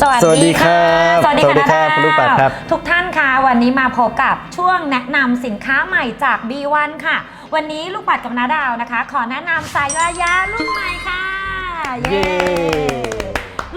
สวัสสวัสดีดีครัค่ะบสวัสดีสวัสดีครัค่ะบคุณลูกปัดครับ ทุกท่านค่ะ วันนี้มาพบกับช่วงแนะนำสินค้าใหม่จาก B1 ค่ะ วันนี้ลูกปัดกับนาดาวนะคะ ขอแนะนำสายระยะรุ่นใหม่ค่ะ เย้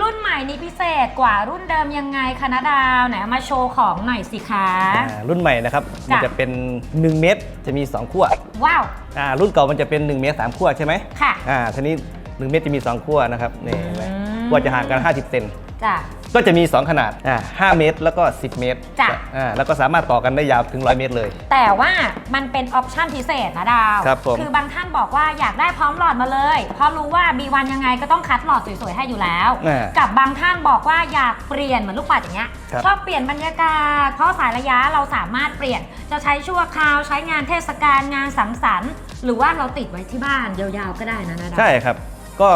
รุ่นใหม่นี้พิเศษกว่ารุ่นเดิมยังไงคะนาดาวไหนเอามาโชว์ของหน่อยสิคะอ่ารุ่นใหม่นะครับจ้ะมันจะเป็น 1 เมตรจะมี 2 ขั้วว้าวอ่ารุ่นเก่ามันจะเป็น 1 เมตร3ขั้วใช่ไหมค่ะอ่าทีนี้ 1 เมตรจะมี 2 ขั้วนะครับนี่เห็นไหมอืมขั้วจะห่างกัน 50 เซน จ้ะ ก็จะมี 2 ขนาดอ่า5เมตร แล้วก็ 10 เมตรจ้ะ อ่าแล้วก็สามารถต่อกันได้ยาวถึง 100 เมตรเลย แต่ว่ามันเป็นออปชั่นพิเศษนะดาวครับผม อบางท่านบอกว่าอยากได้พร้อมหลอดมาเลย เพราะรู้ว่า B1 ยังไงก็ต้องคัดหลอดสวยๆให้อยู่แล้ว อ่า กับบางท่านบอกว่าอยากเปลี่ยนเหมือนลูกปัดอย่างเงี้ยครับ ชอบเปลี่ยนบรรยากาศ เพราะสายระยะเราสามารถเปลี่ยนจะใช้ชั่วคราวใช้งานเทศกาลงานสังสรรค์ หรือว่าเราติดไว้ที่บ้านยาวๆก็ได้นะนะดาว ใช่ครับ ก็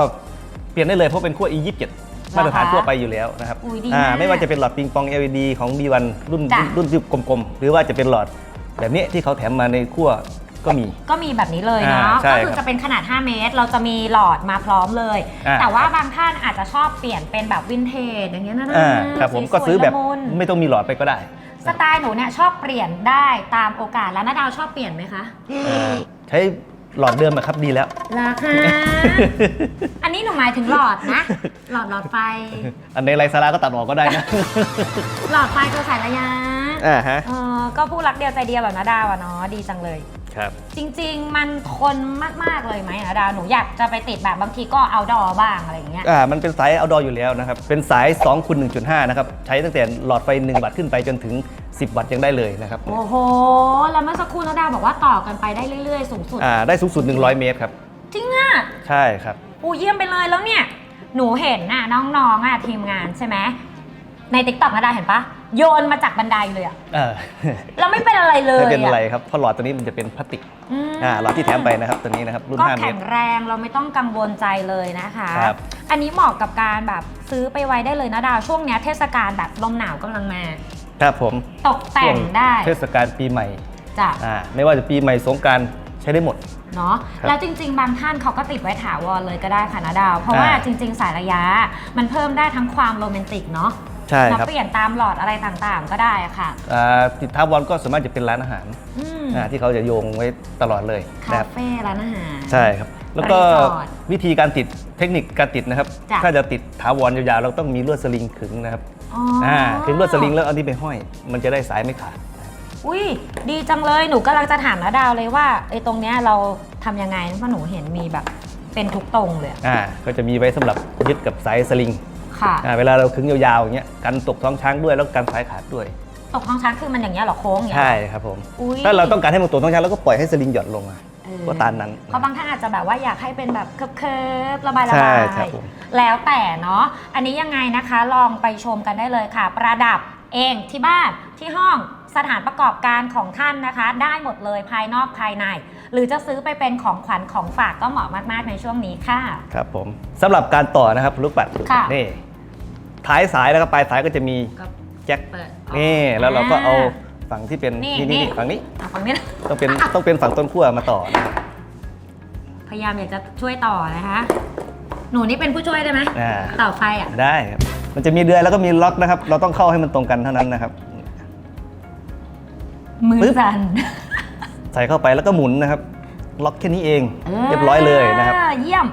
เปลี่ยนได้เลยเพราะเป็นขั้ว E27 มาตรฐานทั่วไปอยู่แล้วนะครับอุ๊ยดีอ่ามากไม่ว่าจะเป็นหลอดปิงปอง LED ของ B1 รุ่นจ้ะ รุ่นที่กลมๆ หรือว่าจะเป็นหลอดแบบนี้ที่เขาแถมมาในขั้วก็มี ก็มีแบบนี้เลยเนาะ อ่าใช่ก็คือจะเป็นขนาด 5 เมตร เราจะมีหลอดมาพร้อมเลย อ่า แต่ว่าบางท่านอาจจะชอบเปลี่ยนเป็นแบบวินเทจอย่างเงี้ยนะอ่าครับผมสวยๆก็ซื้อแบบละมุนไม่ต้องมีหลอดไปก็ได้สไตล์หนูเนี่ยชอบเปลี่ยนได้ตามโอกาสแล้วนาดาวชอบเปลี่ยนไหมคะ เอ่อใช้ หลอดเดิมอะครับดีแล้วราคาอันนี้หนูหมายถึงหลอดนะ หลอดหลอดไฟ อันในไรสาระก็ตัดออกก็ได้นะ หลอดไฟตัวสายระยะอ่าฮะ เออก็ผู้รักเดียวใจเดียวแบบนาดาวอะเนาะดีจังเลย ครับ จริง ๆ มันทนมาก ๆ เลยไหมนาดาวหนูอยากจะไปติดแบบบางทีก็เอาดอบ้างอะไรอย่างเงี้ย อ่ามันเป็นสายเอาดออยู่แล้วนะครับ เป็นสาย2คูณ1.5 นะครับ ใช้ตั้งแต่หลอดไฟ 1 วัตต์ขึ้นไปจนถึง 10 วัตต์ยังได้เลยนะครับโอ้โห แล้วเมื่อสักครู่นาดาวบอกว่าต่อกันไปได้เรื่อย ๆ สูงสุด อ่าได้สูงสุด 100 เมตรครับ จริงอะใช่ครับ อูเยี่ยมไปเลยแล้วเนี่ย หนูเห็นน่ะน้องๆอะทีมงานใช่ไหมในติ๊กต็อกนาดาเห็นปะ โยนมาจากบันไดเลยอะเออเราไม่เป็นอะไรเลยไม่เป็นไรอะครับเพราะหลอดตัวนี้มันจะเป็นพลาสติกอืมอ่าหลอดที่แถมไปนะครับตัวนี้นะครับรุ่นก็5เมแข็ตงรแรงเราไม่ต้องกังวลใจเลยนะคะครับอันนี้เหมาะกับการแบบซื้อไปไว้ได้เลยนะดาวช่วงเนี้ยเทศกาลแบบลมหนาวกำลังมาครับผมตกแต่ช่วงได้เทศกาลปีใหม่จ้ะอ่าไม่ว่าจะปีใหม่สงกรารใช้ได้หมดเนาะครับแล้วจริง ๆ บางท่านเขาก็ติดไว้ถาวรเลยก็ได้ค่ะนะดาว เพราะว่าอ่าจริง ๆ สายระยะ มันเพิ่มได้ทั้งความโรแมนติกเนาะ ใช่มาครับเปลี่ยนตามหลอดอะไรต่างๆ ก็ได้อะค่ะ อ่าติดท้าวอนก็ส่วนมากจะเป็นร้านอาหารอืมอ่าที่เขาจะโยงไว้ตลอดเลยนะคาครับ เฟ่ร้านอาหาร ใช่ครับ แล้วก็รีสอร์ทวิธีการติดเทคนิคการติดนะครับ จ้ะ ถ้าจะติดถาวรยาวๆเราต้องมีลวดสลิงขึงนะครับอ๋อออ่าขึงลวดสลิงแล้วเอานี้ไปห้อย มันจะได้สายไม่ขาด อุ้ยดีจังเลยหนูกำลังจะถามนะดาวเลยว่าไอ้ตรงเนี้ยเราทำยังไงเพราะหนูเห็นมีแบบเป็นทุกตรงเลยอะอ่าก็จะมีไว้สำหรับยึดกับสายสลิง ค่ะ อ่าเวลาเราขึงยาวๆอย่างเงี้ยกันตกท้องช้างด้วยแล้วกันสายขาดด้วย ตกท้องช้างคือมันอย่างเงี้ยเหรอโค้งอย่างเงี้ย ใช่เหรอครับผมอุ๊ย ถ้าเราต้องการให้มันตกท้องช้างเราก็ปล่อยให้สลิงหย่อนลงมาเออก็ตามนั้น เพราะบางท่านอาจจะแบบว่าอยากให้เป็นแบบเคิร์ฟๆระบายระใช่บายครับผม แล้วแต่เนาะอันนี้ยังไงนะคะลองไปชมกันได้เลยค่ะ ประดับเองที่บ้านที่ห้องสถานประกอบการของท่านนะคะ ได้หมดเลยภายนอกภายใน หรือจะซื้อไปเป็นของขวัญของฝากก็เหมาะมากๆในช่วงนี้ค่ะ ครับผมสำหรับการต่อนะครับลูกปัดค่ะ นี่ ท้ายสายแล้วก็ปลายสายก็จะมีก็แจ็คเปิดนี่แล้วเราก็เอาฝั่งที่เป็นนี่นี่นี่นี่นี่ฝั่งนี้อะฝั่งนี้นะต้องเป็นต้องเป็นฝั่งต้นขั้วมาต่อนะครับพยายามอยากจะช่วยต่อนะคะ หนูนี่เป็นผู้ช่วยได้ไหมอ่าต่อไฟอะได้ครับมันจะมีเดือยแล้วก็มีล็อกนะครับ เราต้องเข้าให้มันตรงกันเท่านั้นนะครับ มือปึ๊บสั่นใส่เข้าไปแล้วก็หมุนนะครับ ล็อกแค่นี้เองเรียบร้อยเลยนะครับ เยี่ยม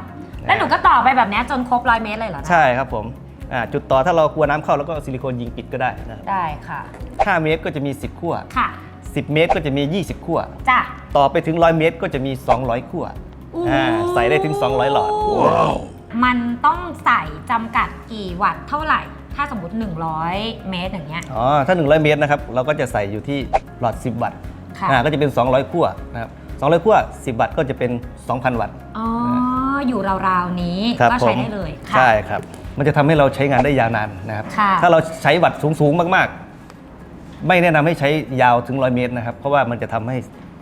แล้วหนูก็ต่อไปแบบเนี้ยจนครบร้อยเมตรเลยเหรอนะใช่ครับผม อ่าจุดต่อถ้าเรากลัวน้ำเข้าแล้วก็ซิลิโคนยิงปิดก็ได้นะครับได้ค่ะ 5เมตรก็จะมี 10ขั้วค่ะ 10 เมตรก็จะมี 20ขั้วจ้ะต่อไปถึง 100 เมตรก็จะมี 200ขั้วอู้อ่าใส่ได้ถึง 200 หลอด มันต้องใส่จำกัดกี่วัตต์เท่าไหร่ ถ้าสมมติ 100 เมตรอย่างเงี้ย อ๋อ ถ้า 100 เมตรนะครับ เราก็จะใส่อยู่ที่หลอด 10 วัตต์ค่ะ อ่าก็จะเป็น 200ขั้วนะครับ 200ขั้ว10 วัตต์ก็จะเป็น 2,000 วัตต์ อ๋อ อยู่ราวๆนี้ ครับก็ผใช้มได้เลยค่ะ ใช่ครับ มันจะทำให้เราใช้งานได้ยาวนานนะครับ ค่ะ ถ้าเราใช้วัตต์สูงๆมากๆ ไม่แนะนำให้ใช้ยาวถึง100เมตรนะครับ เพราะว่ามันจะทำให้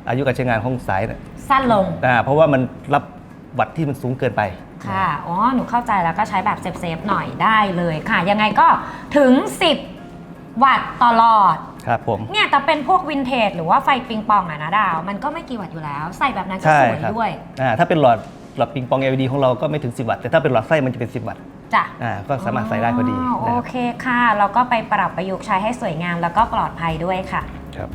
อายุการใช้งานของสายเนี่ยสั้นลง อ่าเพราะว่ามันรับวัตต์ที่มันสูงเกินไป ค่ะ อ๋อ หนูเข้าใจแล้วก็ใช้แบบเซฟๆหน่อยได้เลยค่ะ ยังไงก็ถึง 10 วัตต์ต่อหลอด ครับผม เนี่ยแต่เป็นพวกวินเทจหรือว่าไฟปิงปองอะนะดาว มันก็ไม่กี่วัตต์อยู่แล้ว ใส่แบบนั้นก็ใช่สวยครับด้วย อ่าถ้าเป็นหลอดหลอดปิงปอง LED ของเราก็ไม่ถึง 10 วัตต์แต่ถ้าเป็นหลอดไส้มันจะเป็น 10 วัตต์ จ้ะอ่าก็สามารถใส่ได้พอดีโอนะครับเคค่ะ เราก็ไปปรับประยุกต์ใช้ให้สวยงามแล้วก็ปลอดภัยด้วยค่ะ ครับ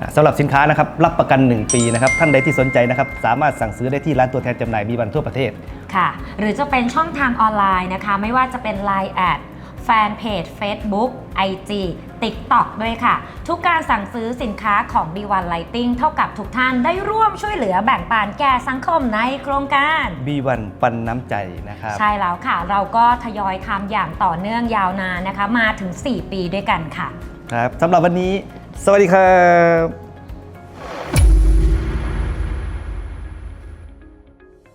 อ่าสำหรับสินค้านะครับรับประกัน 1 ปีนะครับท่านใดที่สนใจนะครับสามารถสั่งซื้อได้ที่ร้านตัวแทนจำหน่ายบีบันทั่วประเทศ ค่ะ หรือจะเป็นช่องทางออนไลน์นะคะ ไม่ว่าจะเป็น Line แอด แฟนเพจ Facebook IG TikTok ด้วยค่ะ ทุกการสั่งซื้อสินค้าของ B1 Lighting เท่ากับทุกท่านได้ร่วมช่วยเหลือแบ่งปันแก่สังคมในโครงการ B1 ปันน้ำใจนะครับ ใช่แล้วค่ะ เราก็ทยอยทำอย่างต่อเนื่องยาวนานนะคะ มาถึง 4 ปีด้วยกันค่ะ ครับสำหรับวันนี้ สวัสดีครับ